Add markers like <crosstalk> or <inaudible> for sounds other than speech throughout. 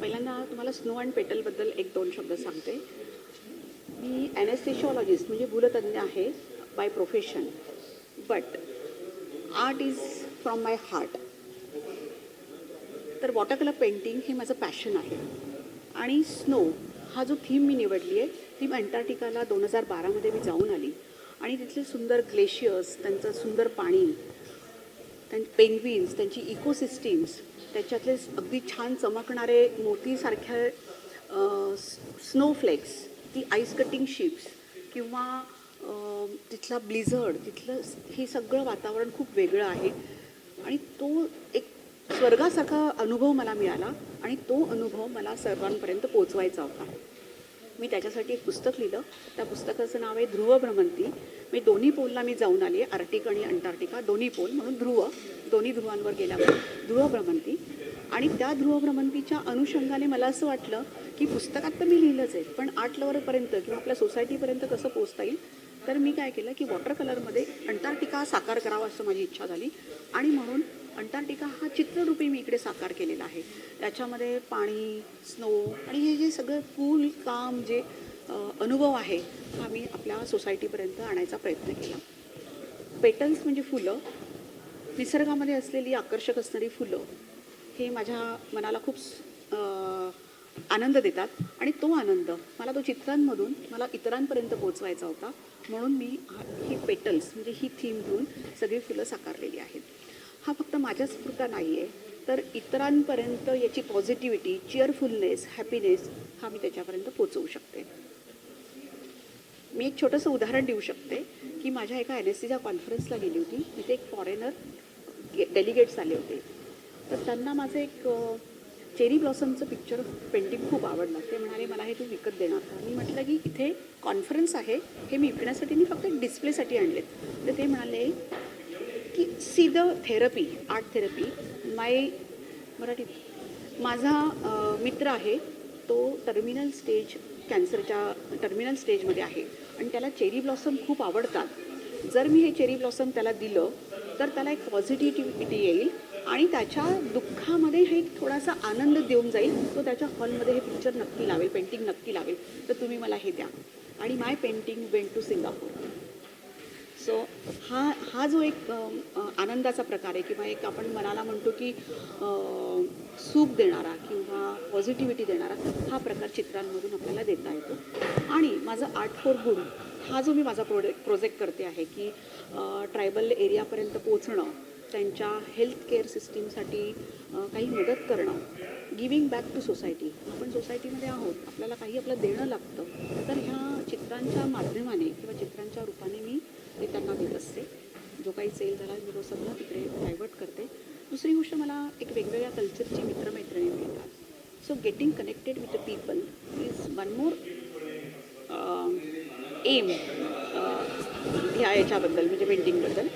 पहिल्यांदा तुम्हाला snow and पेटलबद्दल एक दोन शब्द सांगते. मी ॲनेस्थेशॉलॉजिस्ट म्हणजे भूलतज्ञ आहे by profession but art is from my heart तर वॉटर कलर पेंटिंग हे माझं पॅशन आहे. आणि स्नो हा जो थीम मी निवडली आहे ती अंटार्क्टिकाला दोन हजार बारामध्ये मी जाऊन आली. आणि तिथले सुंदर ग्लेशियर्स त्यांचं सुंदर पाणी त्यां पेंग्विन्स त्यांची इकोसिस्टीम्स त्याच्यातले अगदी छान चमकणारे मोतीसारख्या स्नोफ्लेक्स ती आईस कटिंग शिप्स किंवा तिथला ब्लिझर्ड तिथलं हे सगळं वातावरण खूप वेगळं आहे. आणि तो एक स्वर्गासारखा अनुभव मला मिळाला आणि तो अनुभव मला सर्वांपर्यंत पोचवायचा होता. मी त्याच्यासाठी एक पुस्तक लिहिलं. त्या पुस्तकाचं नाव आहे ध्रुव भ्रमंती. मी दोन्ही पोलला मी जाऊन आली आर्टिक आणि अंटार्क्टिका दोन्ही पोल म्हणून ध्रुव. दोन्ही ध्रुवांवर गेल्यावर ध्रुव भ्रमंती. आणि त्या ध्रुव भ्रमंतीच्या अनुषंगाने मला असं वाटलं की पुस्तकात तर मी लिहिलंच आहे पण आर्ट लवरपर्यंत किंवा आपल्या सोसायटीपर्यंत कसं पोचता येईल? तर मी काय केलं की वॉटर कलरमध्ये अंटार्क्टिका साकार करावा असं माझी इच्छा झाली. आणि म्हणून अंटार्क्टिका हा चित्ररूपी मी इकडे साकार केलेला आहे. त्याच्यामध्ये पाणी स्नो आणि हे जे सगळं कूल काम जे अनुभव आहे हा मी आपल्या सोसायटीपर्यंत आणायचा प्रयत्न केला. पेटल्स म्हणजे फुलं. निसर्गामध्ये असलेली आकर्षक असणारी फुलं हे माझ्या मनाला खूप आनंद देतात आणि तो आनंद मला तो चित्रांमधून मला इतरांपर्यंत पोचवायचा होता. म्हणून मी ही पेटल्स म्हणजे ही थीम घेऊन सगळी फुलं साकारलेली आहेत. हा फक्त माझ्याच पुरता नाही आहे तर इतरांपर्यंत याची पॉझिटिव्हिटी चिअरफुलनेस हॅपीनेस हा मी त्याच्यापर्यंत पोचवू शकते. मी एक छोटंसं उदाहरण देऊ शकते की माझ्या एका एन एस सीच्या कॉन्फरन्सला गेली होती. तिथे एक फॉरेनर डेलिगेट्स आले होते. तर त्यांना माझं एक चेरी ब्लॉसमचं पिक्चर पेंटिंग खूप आवडलं. ते म्हणाले मला हे तू विकत देणार का? मी म्हटलं की इथे कॉन्फरन्स आहे. हे मी विकण्यासाठी मी फक्त डिस्प्लेसाठी आणलेत. तर ते म्हणाले की see the therapy art therapy my मराठीत माझा मित्र आहे तो टर्मिनल स्टेज कॅन्सरच्या टर्मिनल स्टेजमध्ये आहे. आणि त्याला चेरी ब्लॉसम खूप आवडतात. जर मी हे चेरी ब्लॉसम त्याला दिलं तर त्याला एक पॉझिटिव्हिटी येईल आणि त्याच्या दुःखामध्ये हे एक थोडासा आनंद देऊन जाईल. तो त्याच्या हॉलमध्ये हे पिक्चर नक्की लावेल पेंटिंग नक्की लावेल. तर तुम्ही मला हे द्या. आणि my painting went to Singapore so हा हा जो एक आनंदाचा प्रकार आहे किंवा एक आपण मनाला म्हणतो की सुख सूप देणारा किंवा पॉझिटिव्हिटी देणारा हा प्रकार चित्रांमधून आपल्याला देता येतो. आणि माझं आर्ट फॉर गुड हा जो मी माझा प्रोडे प्रोजेक्ट करते आहे की ट्रायबल एरियापर्यंत पोचणं त्यांच्या हेल्थ केअर सिस्टीमसाठी काही मदत करणं गिविंग बॅक टू सोसायटी आपण सोसायटीमध्ये आहोत आपल्याला काही आपलं देणं लागतं तर ह्या चित्रांच्या माध्यमाने किंवा चित्रांच्या रूपाने मी ते त्यांना देत असते. जो काही सेल झाला मी तो सगळं तिकडे डायवर्ट करते. दुसरी गोष्ट मला एक वेगवेगळ्या कल्चरची मित्रमैत्रिणी मिळतात. So getting connected with the people is one more M ह्या याच्याबद्दल म्हणजे पेंटिंगबद्दल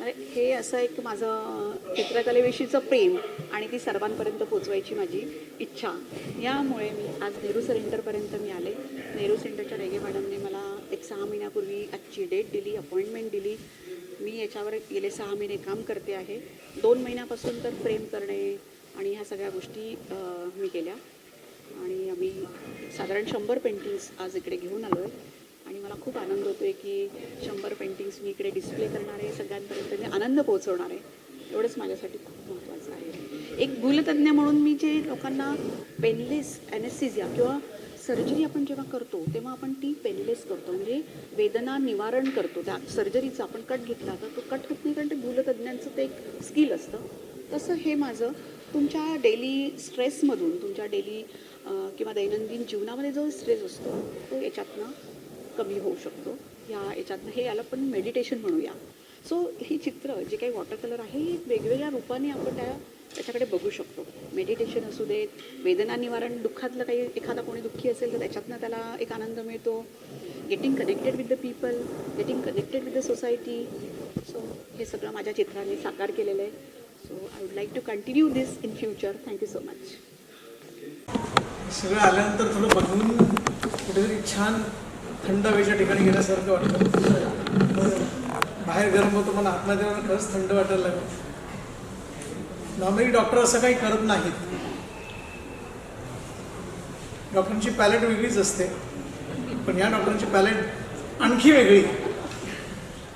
अरे हे असं एक माझं चित्रकलेविषयीचं प्रेम आणि ती सर्वांपर्यंत पोचवायची माझी इच्छा. यामुळे मी आज नेहरू सरेंटरपर्यंत मी आले. नेहरू सेंटरच्या रेगे मॅडमने मला एक सहा महिन्यापूर्वी आजची डेट दिली अपॉइंटमेंट दिली. मी याच्यावर गेले सहा महिने काम करते आहे. दोन महिन्यापासून तर फ्रेम करणे आणि ह्या सगळ्या गोष्टी मी केल्या. आणि आम्ही साधारण शंभर पेंटिंग्स आज इकडे घेऊन आलो आहे आणि मला खूप आनंद होतो आहे की शंभर पेंटिंग्स मी इकडे डिस्प्ले करणार आहे सगळ्यांपर्यंत मी आनंद पोहोचवणार आहे. एवढंच माझ्यासाठी खूप महत्त्वाचं आहे. एक भूलतज्ञ म्हणून मी जे लोकांना पेनलेस ॲनेसिझिया किंवा सर्जरी आपण जेव्हा करतो तेव्हा आपण ती पेनलेस करतो. म्हणजे वेदना निवारण करतो. त्या सर्जरीचा आपण कट घेतला तर तो कट होत नाही कारण ते भूलतज्ञांचं ते एक स्किल असतं. तसं हे माझं. तुमच्या डेली स्ट्रेसमधून तुमच्या डेली किंवा दैनंदिन जीवनामध्ये जो स्ट्रेस असतो तो याच्यातनं कमी होऊ शकतो. ह्या याच्यातनं हे याला पण मेडिटेशन म्हणूया. सो ही चित्र जे काही वॉटर कलर आहे हे वेगवेगळ्या रूपाने आपण त्या त्याच्याकडे बघू शकतो. मेडिटेशन असू देत वेदना निवारण दुःखातलं काही एखादा कोणी दुःखी असेल तर त्याच्यातनं त्याला एक आनंद मिळतो. Getting connected with the people getting connected with the society so हे सगळं माझ्या चित्राने साकार केलेलं आहे. So I would like to continue this in future thank you so much सगळं आल्यानंतर थोडं बघून कुठेतरी छान थंड हवेच्या ठिकाणी गेल्यासारखं वाटतं. बाहेर गरम होतं मला आतमध्ये खरंच थंड वाटायला लागलं. नॉर्मली डॉक्टर असं काही करत नाहीत. डॉक्टरांची पॅलेट वेगळीच असते. पण या डॉक्टरांची पॅलेट आणखी वेगळी.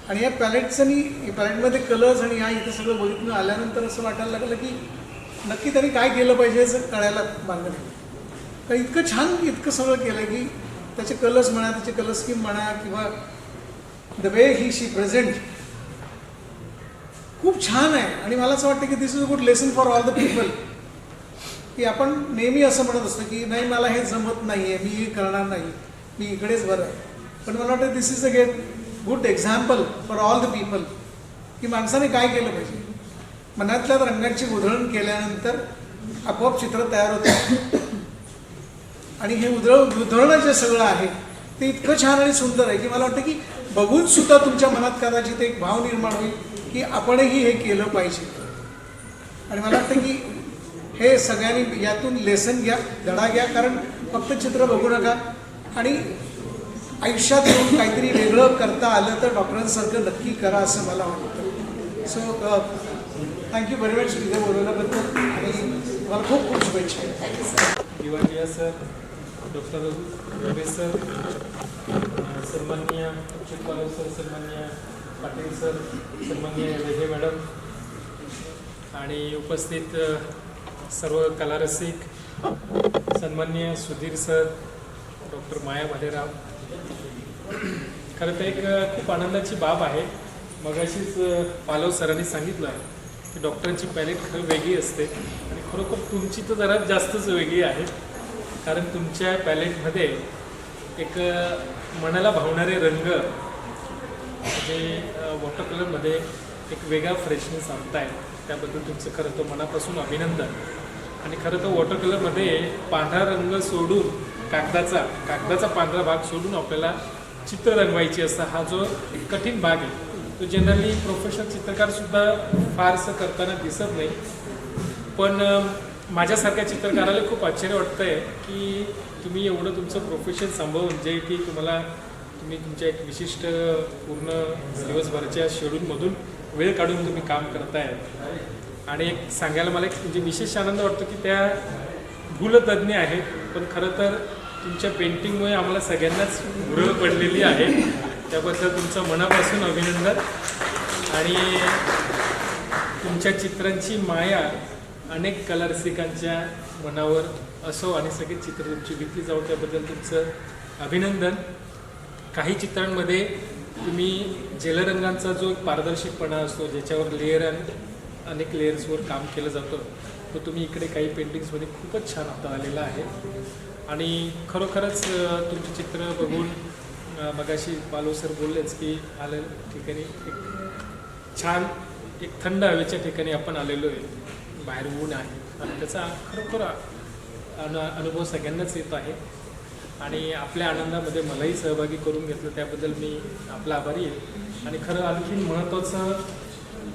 आणि या पॅलेटचं आणि पॅलेटमध्ये कलर्स आणि या इथं सगळं बघितलं आल्यानंतर असं वाटायला लागलं की नक्की त्यांनी काय केलं पाहिजे असं कळायला मार्ग कारण इतकं छान इतकं सगळं केलं की त्याचे कलर्स म्हणा त्याचे कलर स्कीम म्हणा किंवा the way he she present खूप छान आहे. आणि मला असं वाटतं की this is a good lesson for all the people की आपण नेहमी असं म्हणत असतो की नाही मला हे जमत नाही आहे मी हे करणार नाही. मी इकडेच बरं आहे. पण मला वाटतं this is a get good example for all the people की माणसाने काय केलं पाहिजे? मनातल्या रंगांची उधळण केल्यानंतर आपोआप चित्र तयार होतं. आणि हे उधळ उधळणं जे सगळं आहे ते इतकं छान आणि सुंदर आहे की मला वाटतं की बघून सुद्धा तुमच्या मनात कदाचित एक भाव निर्माण होईल. की आपणही हे केलं पाहिजे. आणि मला वाटतं की हे सगळ्यांनी यातून लेसन घ्या धडा घ्या कारण फक्त चित्र बघू नका. आणि आयुष्यात येऊन काहीतरी वेगळं करता आलं तर डॉक्टरांसारखं नक्की करा असं मला वाटतं. सो थँक्यू व्हेरी मच इथे बोलवल्याबद्दल. आणि तुम्हाला खूप खूप शुभेच्छा. Diwali sir doctor Ramesh sir अ, सन्माननीय अक्षय पालव सर सन्माननीय पाटील सर सन्मान्य विजय मॅडम आणि उपस्थित सर्व कलारसिक सन्मान्य सुधीर सर डॉक्टर माया भालेराव. खरं तर एक खूप आनंदाची बाब आहे. मग अशीच पालव सरांनी सांगितलं आहे की डॉक्टरांची पॅलेट खरं वेगळी असते आणि खरोखर तुमची तर जरा जास्तच वेगळी आहे. कारण तुमच्या पॅलेटमध्ये एक मनाला भावणारे रंग जे वॉटर कलरमध्ये एक वेगळा फ्रेशनेस आणताय त्याबद्दल तुमचं खरं तर मनापासून अभिनंदन. आणि खरं तर वॉटर कलरमध्ये पांढरा रंग सोडून कागदाचा कागदाचा पांढरा भाग सोडून आपल्याला चित्र रंगवायची असा हा जो एक कठीण भाग आहे तो जनरली प्रोफेशनल चित्रकारसुद्धा फारसं करताना दिसत नाही. पण माझ्यासारख्या चित्रकाराला खूप आश्चर्य वाटतंय की तुम्ही एवढं तुमचं प्रोफेशन सांभाळून जे की तुम्हाला तुम्ही तुमच्या एक विशिष्ट पूर्ण दिवसभराच्या शेड्यूलमधून वेळ काढून तुम्ही काम करताय. आणि एक सांगायला मला एक म्हणजे विशेष आनंद वाटतो की त्या भूलतज्ञ आहेत पण खरं तर तुमच्या पेंटिंगमुळे आम्हाला सगळ्यांनाच भुरळ पडलेली आहे. त्याबद्दल तुमचं मनापासून अभिनंदन. आणि तुमच्या चित्रांची माया अनेक कलारसिकांच्या मनावर असो आणि सगळे चित्र तुमची विकली जाऊ त्याबद्दल तुमचं अभिनंदन. काही चित्रांमध्ये तुम्ही जलरंगांचा जो एक पारदर्शकपणा असतो ज्याच्यावर लेअर अँड अनेक लेअर्सवर काम केलं जातं तो तुम्ही इकडे काही पेंटिंग्समध्ये खूपच छान आता आलेला आहे. आणि खरोखरच तुमचे तुमची चित्र बघून मगाशी पालो सर बोललेच की आलं ठिकाणी एक छान एक थंड हवेच्या ठिकाणी आपण आलेलो आहे बाहेर ऊन आहे. आणि त्याचा खरोखर अनु अनुभव सगळ्यांनाच येत आहे. आणि आपल्या आनंदामध्ये मलाही सहभागी करून घेतलं त्याबद्दल मी आपला आभारी आहे. आणि खरं आणखीन महत्त्वाचं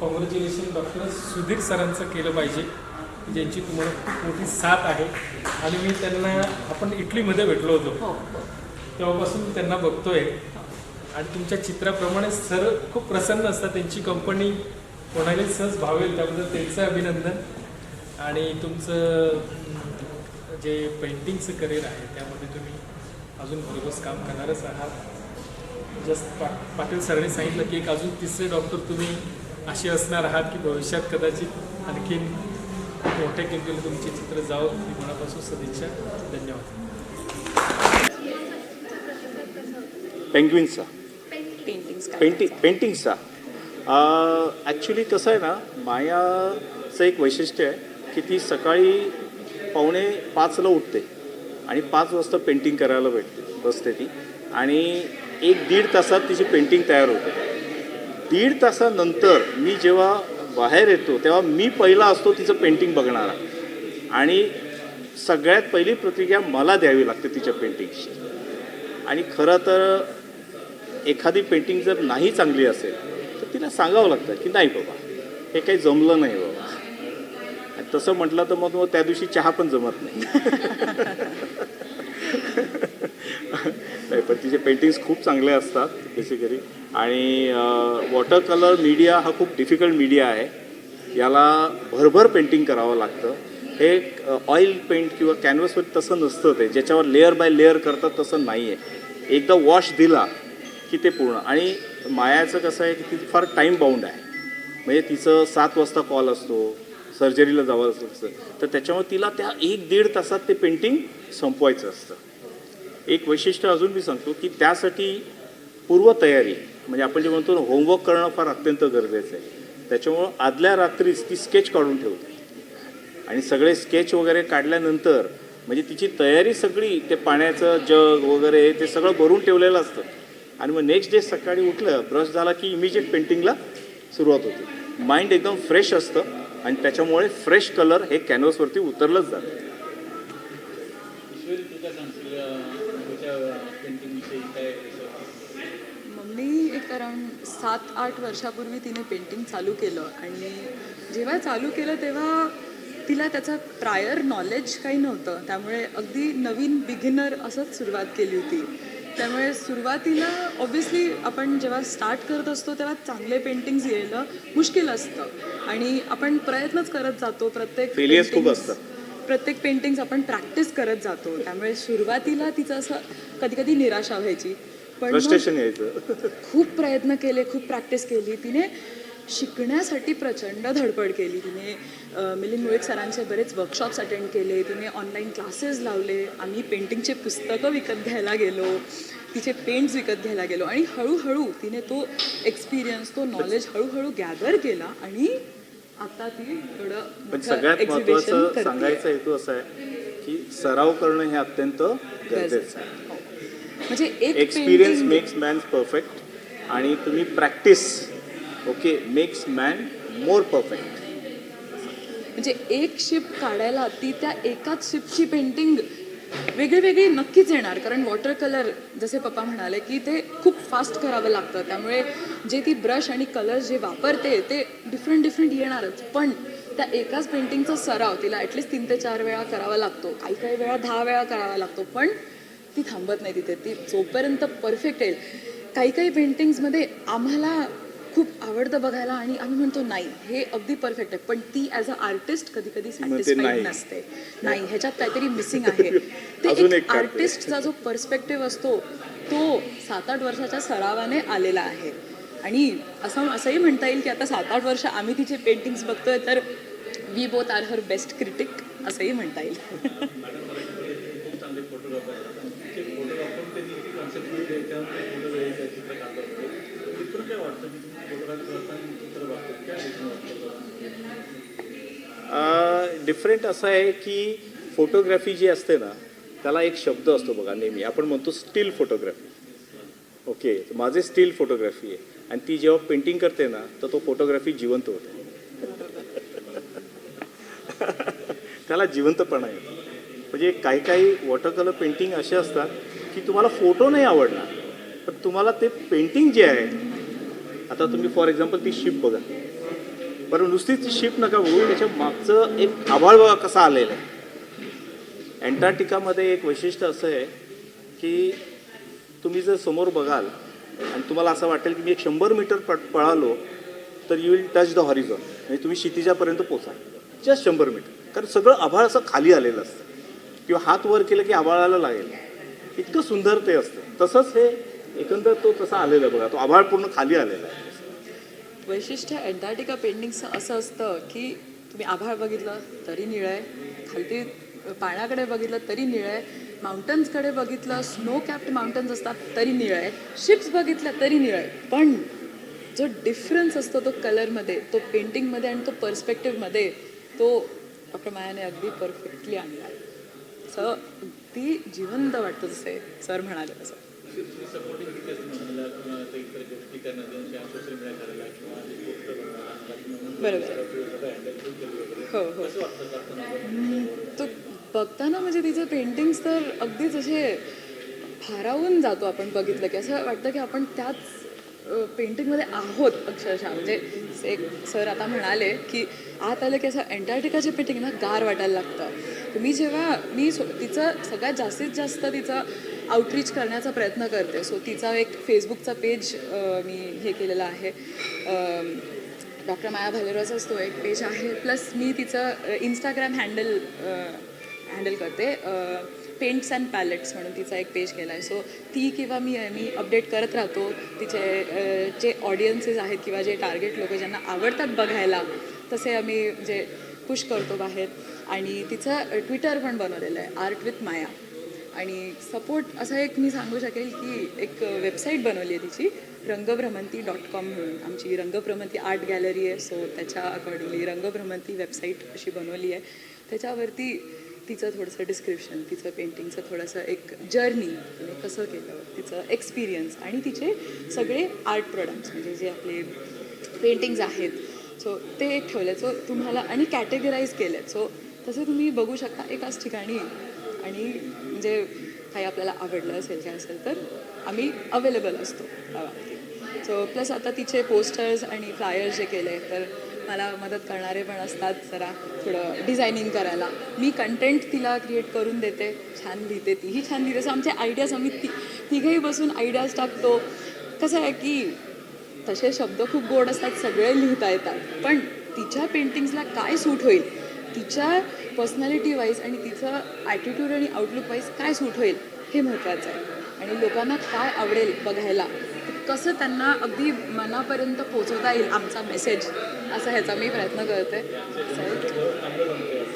कॉंग्रॅच्युलेशन डॉक्टर सुधीर सरांचं केलं पाहिजे ज्यांची तुम्हाला खूप मोठी साथ आहे. आणि मी त्यांना आपण इटलीमध्ये भेटलो होतो. हो. तेव्हापासून त्यांना बघतोय. आणि तुमच्या चित्राप्रमाणे सर खूप प्रसन्न असतात त्यांची कंपनी कोणालाही सहज भावेल त्याबद्दल त्यांचं अभिनंदन. आणि तुमचं जे पेंटिंगचं करिअर आहे त्यामध्ये तुम्ही अजून भरघोस काम करणारच आहात. जस्ट पा पाटील सरांनी सांगितलं की एक अजून तिसरे डॉक्टर तुम्ही असे असणार आहात की भविष्यात कदाचित आणखीन मोठ्या किमतीला तुमची चित्र जावं. ही मनापासून सदिच्छा. धन्यवाद. पेंग्विन्सचा पेंटिंग्स पेंटिंग पेंटिंग्सचा ॲक्च्युली कसं आहे ना मायाचं एक वैशिष्ट्य आहे की ती सकाळी पावणे पाचला उठते आणि पाच वाजता पेंटिंग करायला भेटते बसते ती आणि एक दीड तासात तिची पेंटिंग तयार होते. दीड तासानंतर मी जेव्हा बाहेर येतो तेव्हा मी पहिला असतो तिचं पेंटिंग बघणारा. आणि सगळ्यात पहिली प्रतिक्रिया मला द्यावी लागते तिच्या पेंटिंगची आणि खरं तर एखादी पेंटिंग जर नाही चांगली असेल तर तिला सांगावं लागतं की नाही बाबा हे काही जमलं नाही बाबा. तसं म्हटलं तर मग मग त्या दिवशी चहा पण जमत नाही. नाही पण तिचे पेंटिंग्स खूप चांगले असतात बेसिकली आणि वॉटर कलर मीडिया हा खूप डिफिकल्ट मीडिया आहे. याला भरभर पेंटिंग करावं लागतं. हे ऑइल पेंट किंवा कॅनव्हसवर तसं नसतं ते. ज्याच्यावर लेअर बाय लेअर करतात तसं नाही आहे एकदा वॉश दिला की ते पूर्ण. आणि मायाचं कसं आहे की ती फार टाईम बाउंड आहे. म्हणजे तिचं सात वाजता कॉल असतो. सर्जरीला जावं असतं. तर त्याच्यामुळे तिला त्या एक दीड तासात ते पेंटिंग संपवायचं असतं. एक वैशिष्ट्य अजून मी सांगतो की त्यासाठी पूर्वतयारी म्हणजे आपण जे म्हणतो ना होमवर्क करणं फार अत्यंत गरजेचं आहे. त्याच्यामुळं आदल्या रात्रीच ती स्केच काढून ठेवते. आणि सगळे स्केच वगैरे काढल्यानंतर म्हणजे तिची तयारी सगळी ते पाण्याचं जग वगैरे ते सगळं भरून ठेवलेलं असतं. आणि मग नेक्स्ट डे सकाळी उठलं ब्रश झाला की इमिजिएट पेंटिंगला सुरुवात होते. माइंड एकदम फ्रेश असतं. आणि त्याच्यामुळे फ्रेश कलर हे कॅनव्हसवरती उतरलंच जातं. मम्मी एक अराउंड सात आठ वर्षापूर्वी तिने पेंटिंग चालू केलं आणि जेव्हा चालू केलं तेव्हा तिला त्याचं प्रायर नॉलेज काही नव्हतं. त्यामुळे अगदी नवीन बिगिनर असंच सुरुवात केली होती. त्यामुळे सुरुवातीला ऑब्व्हियसली आपण जेव्हा स्टार्ट करत असतो तेव्हा चांगले पेंटिंग्स यायला मुश्किल असतं. आणि आपण प्रयत्नच करत जातो प्रत्येक खूप असतात. प्रत्येक पेंटिंग्स आपण प्रॅक्टिस करत जातो. त्यामुळे सुरुवातीला तिचं असं कधी कधी निराशा व्हायची. पण मग फ्रस्ट्रेशन यायचं. खूप प्रयत्न केले खूप प्रॅक्टिस केली. तिने शिकण्यासाठी प्रचंड धडपड केली. तिने मिलिंद मुळीक सरांचे बरेच वर्कशॉप्स अटेंड केले. तिने ऑनलाईन क्लासेस लावले. आम्ही पेंटिंगचे पुस्तकं विकत घ्यायला गेलो. तिचे पेंट्स विकत घ्यायला गेलो. आणि हळूहळू तिने तो एक्सपिरियन्स तो नॉलेज हळूहळू गॅदर केला आणि आता ती थोडं सगळ्यात करतेय. सांगायचा हेतू असा आहे की सराव करणं हे अत्यंत गरजेचं आहे. हो. म्हणजे एक एक्सपिरियन्स मेक्स मॅन परफेक्ट आणि तुम्ही practice okay makes man more perfect म्हणजे एक शिप काढायला ती त्या एकाच शिपची पेंटिंग वेगळी वेगळी नक्कीच येणार. कारण वॉटर कलर जसे पप्पा म्हणाले की ते खूप फास्ट करावं लागतं. त्यामुळे जे ती ब्रश आणि कलर जे वापरते ते डिफरंट डिफरंट येणारच. पण त्या एकाच पेंटिंगचा सराव तिला ॲटलिस्ट तीन ते चार वेळा करावा लागतो. काही काही वेळा दहा वेळा करावा लागतो. पण ती थांबत नाही तिथे. ती जोपर्यंत परफेक्ट येईल. काही काही पेंटिंग्समध्ये आम्हाला खूप आवडतं बघायला आणि आम्ही म्हणतो नाही हे अगदी परफेक्ट आहे. पण ती ॲज अ आर्टिस्ट कधी कधी नाही. सॅटिस्फाईड नसते. नाही ह्याच्यात काहीतरी मिसिंग आहे. ते <laughs> एक. आर्टिस्टचा जो पर्स्पेक्टिव्ह असतो तो सात आठ वर्षाच्या सरावाने आलेला आहे. आणि असं असंही म्हणता येईल की आता सात आठ वर्ष आम्ही तिचे पेंटिंग्स बघतोय तर we both are her best critic असंही म्हणता येईल <laughs> खूप चांगले फोटोग्राफर ते फोटोग्राफर ते जी कॉन्सेप्ट त्याच्यावर ते फोटो वेळेचं चित्र काढत असतो तिथून काय वाटतं की तुम्ही फोटोग्राफी करताना चित्र बघतो काय दिसून वाटतं डिफरंट असं आहे की फोटोग्राफी जी असते ना त्याला एक शब्द असतो बघा नेहमी. आपण म्हणतो स्टील फोटोग्राफी ओके माझे स्टील फोटोग्राफी आहे. आणि ती जेव्हा पेंटिंग करते ना तर तो फोटोग्राफी जिवंत होते. <laughs> त्याला जिवंतपणा येतो म्हणजे काही काही वॉटर कलर पेंटिंग असे असतात की तुम्हाला फोटो नाही आवडणार पण तुम्हाला ते पेंटिंग जे आहे आता तुम्ही फॉर एक्झाम्पल ती शिप बघा. बरं नुसतीच शिप नका बघू त्याच्या मागचं एक आभाळ बघा कसा आलेला आहे. अँटार्क्टिकामध्ये एक वैशिष्ट्य असं आहे की तुम्ही जर समोर बघाल आणि तुम्हाला असं वाटेल की मी एक शंभर मीटर पट पळालो तर you will touch the horizon म्हणजे तुम्ही क्षितिजापर्यंत पोचाल. जस्ट शंभर मीटर. कारण सगळं आभाळ असं खाली आलेलं असतं. किंवा हात वर केलं की आभाळाला लागेल. इतकं सुंदर ते असतं. तसंच हे एकंदर तो तसा आलेला बघा तो आभाळ पूर्ण खाली आलेला आहे. वैशिष्ट्य अँटार्क्टिका पेंटिंगचं असं असतं की तुम्ही आभाळ बघितलं तरी निळं आहे. खालती पाण्याकडे बघितलं तरी निळं आहे. माउंटन्सकडे बघितलं स्नो कॅप्ड माउंटन्स असतात तरी निळं आहे. शिप्स बघितल्या तरी निळं आहे. पण जो डिफरन्स असतो तो कलरमध्ये तो पेंटिंगमध्ये आणि तो पर्स्पेक्टिव्हमध्ये तो आपल्या मायाने अगदी परफेक्टली आणला आहे. असं अगदी जिवंत वाटतं जसे सर म्हणाले तसं. सपोर्टिंग इतर गोष्टी किंवा बरोबर. हो हो. तो बघताना म्हणजे तिचे पेंटिंग्स तर अगदीच असे भारावून जातो आपण बघितलं की असं वाटतं की आपण त्याच पेंटिंगमध्ये आहोत अक्षरशः. म्हणजे एक सर आता म्हणाले की आत आलं की असं अँटार्क्टिकाचे पेंटिंग ना गार वाटायला लागतं. मी जेव्हा मी तिचं सगळ्यात जास्तीत जास्त तिचं आउटरीच करण्याचा प्रयत्न करते. सो तिचा एक फेसबुकचा पेज मी हे केलेला आहे. डॉक्टर माया भालेरावचाच तो एक पेज आहे. प्लस मी तिचं इंस्टाग्राम हँडल हँडल करते. पेंट्स अँड पॅलेट्स म्हणून तिचा एक पेज केला आहे. सो ती किंवा मी मी अपडेट करत राहतो. तिचे जे ऑडियन्सेस आहेत किंवा जे टार्गेट लोक ज्यांना आवडतात बघायला तसे आम्ही म्हणजे जे पुश करतो बाहेर. आणि तिचं ट्विटर पण बनवलेलं आहे. आर्ट विथ माया आणि सपोर्ट असं एक मी सांगू शकेल की एक वेबसाईट बनवली आहे तिची रंगभ्रमंती डॉट कॉम म्हणून. आमची रंगभ्रमंती आर्ट गॅलरी आहे सो त्याच्या अकॉर्डिंगली रंगभ्रमंती वेबसाईट अशी बनवली आहे. त्याच्यावरती तिचं थोडंसं डिस्क्रिप्शन तिचं पेंटिंगचं थोडंसं एक जर्नी तिने म्हणजे कसं केलं तिचं एक्सपिरियन्स आणि तिचे सगळे आर्ट प्रोडक्ट्स म्हणजे जे आपले पेंटिंग्ज आहेत. सो ते एक ठेवलं सो तुम्हाला आणि कॅटेगराईज केलं आहे सो तसं तुम्ही बघू शकता एकाच ठिकाणी आणि म्हणजे काही आपल्याला आवडलं असेल काय असेल तर आम्ही अवेलेबल असतो त्या बाबतीत. सो प्लस आता तिचे पोस्टर्स आणि फ्लायर्स जे केले तर मला मदत करणारे पण असतात जरा थोडं डिझायनिंग करायला. मी कंटेंट तिला क्रिएट करून देते छान लिहिते तीही छान लिहिते. सो आमचे आयडियाज आम्ही ती तिघेही बसून आयडियाज टाकतो. कसं आहे की तसे शब्द खूप गोड असतात सगळे लिहिता येतात. पण तिच्या पेंटिंग्सला काय सूट होईल? तिच्या पर्सनॅलिटी वाईज आणि तिचं ॲटिट्यूड आणि आउटलुक वाईज काय सूट होईल हे महत्त्वाचं आहे. आणि लोकांना काय आवडेल बघायला कसं त्यांना अगदी मनापर्यंत पोचवता येईल आमचा मेसेज असा ह्याचा मी प्रयत्न करते.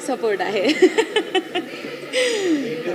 सपोर्ट आहे. <laughs>